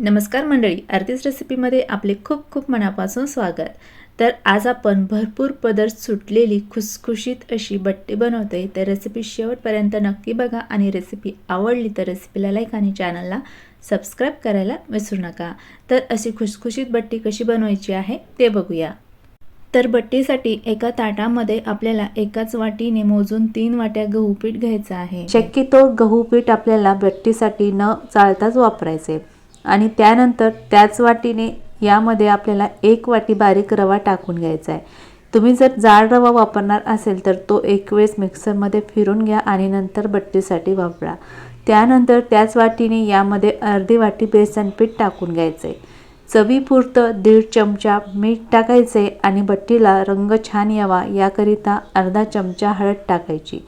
नमस्कार मंडळी आरतीच रेसिपीमध्ये आपले खूप खूप मनापासून स्वागत. तर आज आपण भरपूर पदर सुटलेली खुसखुशीत अशी बट्टी बनवतोय. तर रेसिपी शेवटपर्यंत नक्की बघा आणि रेसिपी आवडली तर रेसिपीला लाईक आणि चॅनलला सबस्क्राईब करायला विसरू नका. तर अशी खुसखुशीत बट्टी कशी बनवायची आहे ते बघूया. तर बट्टीसाठी एका ताटामध्ये आपल्याला एकाच वाटीने मोजून तीन वाट्या गहू पीठ घ्यायचं आहे. शक्यतो गहू पीठ आपल्याला बट्टीसाठी न चाळताच वापरायचे. आणि त्यानंतर त्याच वाटीने यामध्ये आपल्याला एक वाटी बारीक रवा टाकून घ्यायचा आहे. तुम्ही जर जाड रवा वापरणार असेल तर तो एक वेळेस मिक्सरमध्ये फिरून घ्या आणि नंतर बट्टीसाठी वापरा. त्यानंतर त्याच वाटीने यामध्ये अर्धी वाटी बेसन पीठ टाकून घ्यायचं आहे चवीपुरतं दीड चमचा मीठ टाकायचे आणि बट्टीला रंग छान यावा याकरिता अर्धा चमचा हळद टाकायची.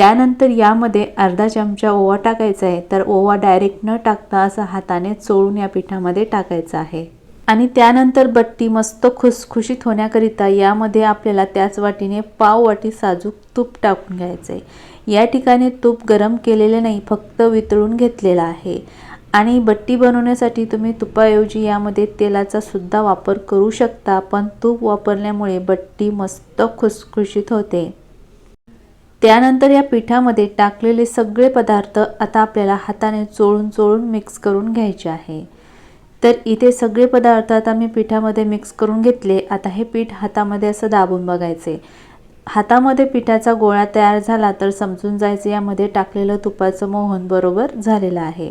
त्यानंतर यामध्ये अर्धा चमचा ओवा टाकायचा आहे. तर ओवा डायरेक्ट न टाकता असं हाताने चोळून या पिठामध्ये टाकायचा आहे. आणि त्यानंतर बट्टी मस्त खुसखुशीत होण्याकरिता यामध्ये आपल्याला त्याच वाटीने पाव वाटी साजूक तूप टाकून घ्यायचं आहे या ठिकाणी तूप गरम केलेले नाही फक्त वितळून घेतलेलं आहे. आणि बट्टी बनवण्यासाठी तुम्ही तुपाऐवजी यामध्ये तेलाचा सुद्धा वापर करू शकता पण तूप वापरल्यामुळे बट्टी मस्त खुसखुशीत होते. त्यानंतर या पिठामध्ये टाकलेले सगळे पदार्थ आता आपल्याला हाताने चोळून चोळून मिक्स करून घ्यायचे आहे. तर इथे सगळे पदार्थ आता मी पिठामध्ये मिक्स करून घेतले. आता हे पीठ हातामध्ये असं दाबून बघायचे. हातामध्ये पिठाचा गोळा तयार झाला तर समजून जायचं यामध्ये टाकलेलं तुपाचं मोहन बरोबर झालेलं आहे.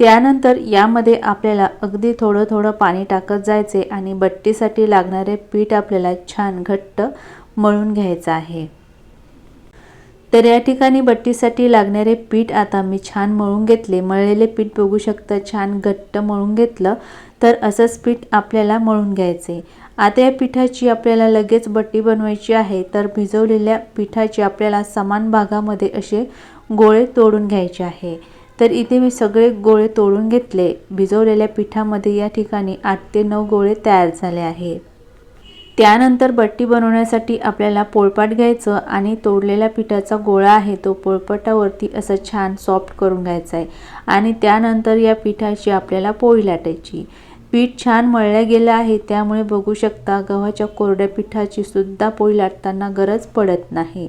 त्यानंतर यामध्ये आपल्याला अगदी थोडं थोडं पाणी टाकत जायचे आणि बट्टीसाठी लागणारे पीठ आपल्याला छान घट्ट मळून घ्यायचं आहे. तर या ठिकाणी बट्टीसाठी लागणारे पीठ आता मी छान मळून घेतले. मळलेले पीठ बघू शकता छान घट्ट मळून घेतलं तर असंच पीठ आपल्याला मळून घ्यायचे. आता या पिठाची आपल्याला लगेच बट्टी बनवायची आहे तर भिजवलेल्या पिठाची आपल्याला समान भागामध्ये असे गोळे तोडून घ्यायचे आहे. तर इथे मी सगळे गोळे तोडून घेतले. भिजवलेल्या पिठामध्ये या ठिकाणी आठ ते नऊ गोळे तयार झाले आहे. त्यानंतर बट्टी बनवण्यासाठी आपल्याला पोळपाट घ्यायचं आणि तोडलेल्या पिठाचा गोळा आहे तो पोळपाटावरती असं छान सॉफ्ट करून घ्यायचा आहे. आणि त्यानंतर या पिठाची आपल्याला पोळी लाटायची. पीठ छान मळलं गेलं आहे त्यामुळे बघू शकता गव्हाच्या कोरड्या पिठाची सुद्धा पोळी लाटताना गरज पडत नाही.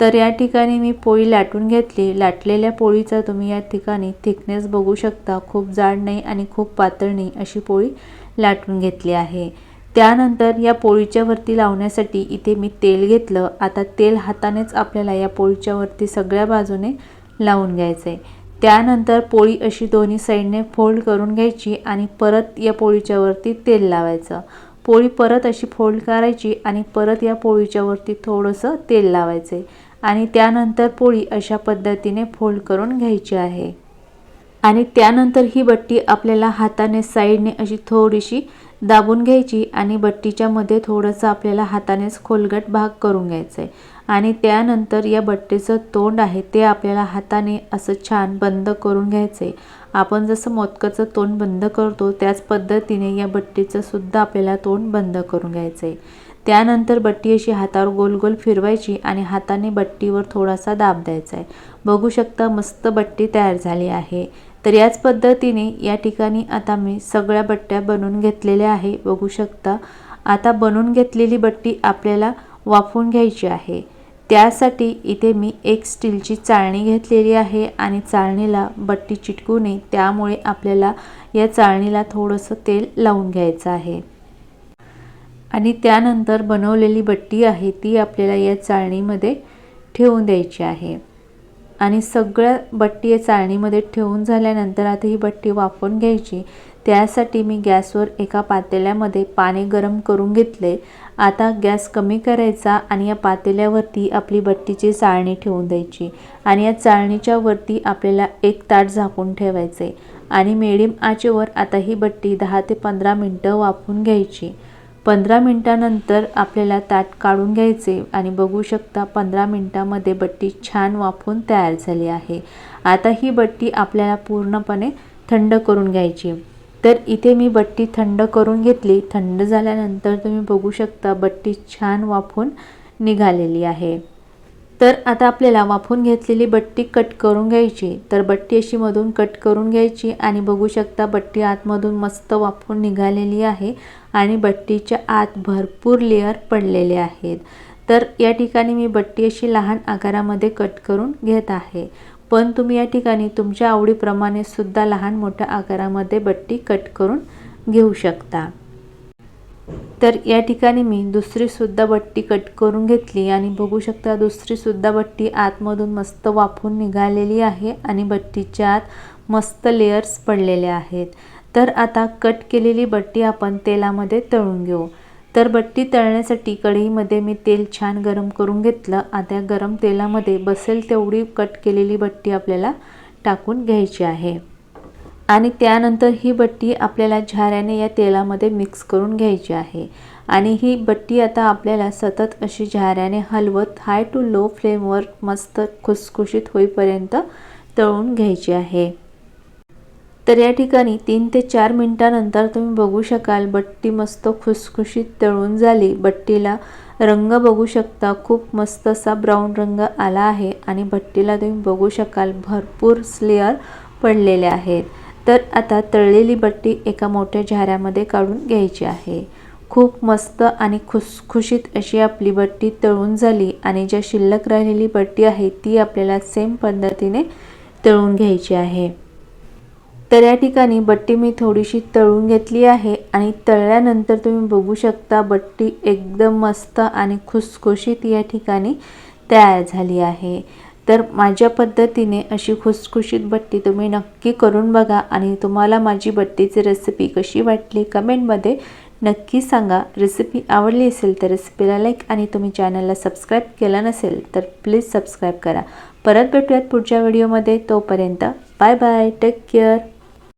तर या ठिकाणी मी पोळी लाटून घेतली. लाटलेल्या पोळीचा तुम्ही या ठिकाणी थिकनेस बघू शकता. खूप जाड नाही आणि खूप पातळ नाही अशी पोळी लाटून घेतली आहे. त्यानंतर या पोळीच्या वरती लावण्यासाठी इथे मी तेल घेतलं. आता तेल हातानेच आपल्याला या पोळीच्या वरती सगळ्या बाजूने लावून घ्यायचं आहे त्यानंतर पोळी अशी दोन्ही साईडने फोल्ड करून घ्यायची आणि परत या पोळीच्या वरती तेल लावायचं. पोळी परत अशी फोल्ड करायची आणि परत या पोळीच्या वरती थोडंसं तेल लावायचं आणि त्यानंतर पोळी अशा पद्धतीने फोल्ड करून घ्यायची आहे. आणि त्यानंतर ही बट्टी आपल्याला हाताने साईडने अशी थोडीशी दाबून घ्यायची आणि बट्टीच्या मध्ये थोडंसं आपल्याला हातानेच खोलगट भाग करून घ्यायचं आहे आणि त्यानंतर या बट्टीचं तोंड आहे ते आपल्याला हाताने असं छान बंद करून घ्यायचं आहे आपण जसं मोदकाचं तोंड बंद करतो त्याच पद्धतीने या बट्टीचं सुद्धा आपल्याला तोंड बंद करून घ्यायचं आहे त्यानंतर बट्टी अशी हातावर गोल गोल फिरवायची आणि हाताने बट्टीवर थोडासा दाब द्यायचा आहे. बघू शकता मस्त बट्टी तयार झाली आहे. तर याच पद्धतीने या ठिकाणी आता मी सगळ्या बट्ट्या बनवून घेतलेल्या आहे. बघू शकता आता बनवून घेतलेली बट्टी आपल्याला वाफवून घ्यायची आहे. त्यासाठी इथे मी एक स्टीलची चाळणी घेतलेली आहे आणि चाळणीला बट्टी चिटकू नये. त्यामुळे आपल्याला या चाळणीला थोडंसं तेल लावून घ्यायचं आहे. आणि त्यानंतर बनवलेली बट्टी आहे ती आपल्याला या चाळणीमध्ये ठेवून द्यायची आहे. आणि सगळ्या बट्टी या चाळणीमध्ये ठेवून झाल्यानंतर आता ही बट्टी वापरून घ्यायची. त्यासाठी मी गॅसवर एका पातेल्यामध्ये पाणी गरम करून घेतले. आता गॅस कमी करायचा आणि या पातेल्यावरती आपली बट्टीची चाळणी ठेवून द्यायची. आणि या चाळणीच्या वरती आपल्याला एक ताट झाकून ठेवायचे. आणि मिडियम आचेवर आता ही बट्टी दहा ते पंधरा मिनटं वाफून घ्यायची. पंधरा मिनटानंतर आपल्याला ताट काढून घ्यायचे आणि बघू शकता पंधरा मिनटामध्ये बट्टी छान वाफून तयार झाली आहे. आता ही बट्टी आपल्याला पूर्णपणे थंड करून घ्यायची. तर इथे मी बट्टी थंड करून घेतली. थंड झाल्यानंतर तुम्ही बघू शकता बट्टी छान वाफून निघालेली आहे. तर आता आपल्याला वाफून घेतलेली बट्टी कट करून घ्यायची. तर बट्टी अशी मधून कट करून घ्यायची आणि बघू शकता बट्टी आतमधून मस्त वाफून निघालेली आहे आणि बट्टीच्या आत भरपूर लेअर पडलेले आहेत. तर या ठिकाणी मी बट्टी अशी लहान आकारामध्ये कट करून घेत आहे. पण तुम्ही या ठिकाणी तुमच्या आवडीप्रमाणे सुद्धा लहान मोठ्या आकारामध्ये बट्टी कट करून घेऊ शकता. तर या ठिकाणी मी दुसरीसुद्धा बट्टी कट करून घेतली आणि बघू शकता दुसरीसुद्धा बट्टी आतमधून मस्त वाफून निघालेली आहे आणि बट्टीच्या आत मस्त लेयर्स पडलेले आहेत. तर आता कट केलेली बट्टी आपण तेलामध्ये तळून घेऊ. तर बट्टी तळण्यासाठी कढईमध्ये मी तेल छान गरम करून घेतलं. आता गरम तेलामध्ये बसेल तेवढी कट केलेली बट्टी आपल्याला टाकून घ्यायची आहे. आणि त्यानंतर ही बट्टी आपल्याला झाऱ्याने या तेलामध्ये मिक्स करून घ्यायची आहे. आणि ही बट्टी आता आपल्याला सतत अशी झाऱ्याने हलवत हाय टू लो फ्लेमवर मस्त खुसखुशीत होईपर्यंत तळून घ्यायची आहे. तर या ठिकाणी तीन ते चार मिनटानंतर तुम्ही बघू शकाल बट्टी मस्त खुसखुशीत तळून झाली. बट्टीला रंग बघू शकता खूप मस्त असा ब्राऊन रंग आला आहे आणि भट्टीला तुम्ही बघू शकाल भरपूर स्लेअर पडलेले आहेत. तर आता तळलेली बट्टी एका मोठ्या झाऱ्यामध्ये काढून घ्यायची आहे. खूप मस्त आणि खुसखुशीत अशी आपली बट्टी तळून झाली आणि ज्या शिल्लक राहिलेली बट्टी आहे ती आपल्याला सेम पद्धतीने तळून घ्यायची आहे. तर या ठिकाणी बट्टी मी थोडीशी तळून घेतली आहे आणि तळल्यानंतर तुम्ही बघू शकता बट्टी एकदम मस्त आणि खुसखुशीत या ठिकाणी तयार झाली आहे. तर माझ्या पद्धतीने अशी खुसखुशीत बट्टी तुम्ही नक्की करून बघा आणि तुम्हाला माझी बट्टीची रेसिपी कशी वाटली कमेंटमध्ये नक्की सांगा. रेसिपी आवडली असेल तर रेसिपीला लाईक आणि तुम्ही चॅनलला सबस्क्राईब केलं नसेल तर प्लीज सबस्क्राईब करा. परत भेटूयात पुढच्या व्हिडिओमध्ये तोपर्यंत बाय बाय टेक केअर